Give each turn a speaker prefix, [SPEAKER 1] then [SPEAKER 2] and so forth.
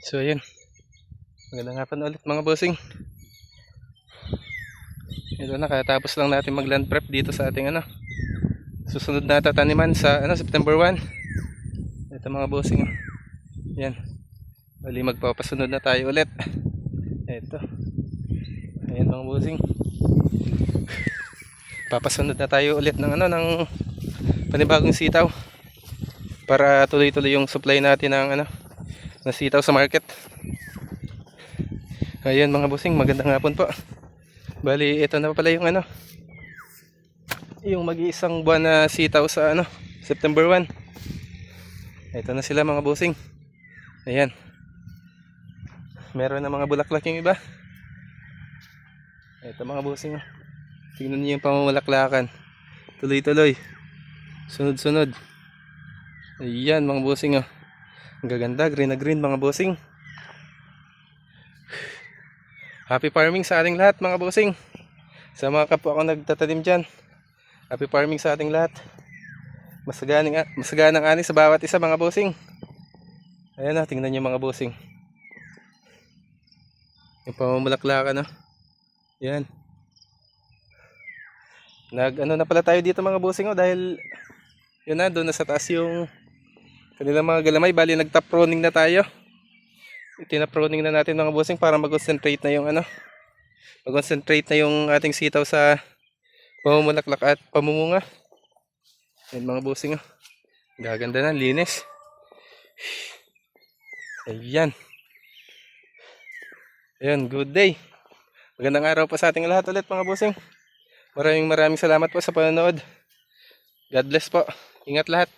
[SPEAKER 1] So ayun. Magandang hapon ulit mga bossing. Ito na, katapos lang natin mag land prep dito sa ating ano. Susunod na tataniman sa ano, September 1. Ito mga bossing. Yan. Bali magpapasunod na tayo ulit. Ito. Ayan mga bossing. Papasunod na tayo ulit ng ano ng panibagong sitaw para tuloy-tuloy yung supply natin ng ano ng sitaw sa market. Ayan mga bossing, magandang hapon po. Bali, ito na pala yung ano yung mag-iisang buwan na sitaw sa ano September 1. Ito na sila mga bossing. Ayan. Meron na mga bulaklak yung iba. Ito mga bossing. oh. Tingnan niyo yung pamamulaklakan. Tuloy-tuloy. Sunod-sunod. Ayan mga bossing oh. Gaganda, green na green mga bossing. Happy farming sa ating lahat mga bossing. Sa mga kapwa ko nagtatanim dyan. Happy farming sa ating lahat. Masaganing, masaganang ani sa bawat isa mga bossing. Ayan na, tingnan nyo mga bossing. Yung pamamulaklakan no. Yan. Nag ano na pala tayo dito mga bossing oh dahil yun na doon na sa taas yung kanilang mga galamay bali nag-top pruning na tayo. Itinaproning na natin mga bossing para mag-concentrate na yung ano mag-concentrate na yung ating sitaw sa pamumulaklak at pamumunga. Yan mga bossing oh. Gaganda na, linis. Ayan. Ayan, good day. Magandang araw po sa ating lahat ulit mga bossing. Maraming maraming salamat po sa panonood. God bless po. Ingat lahat.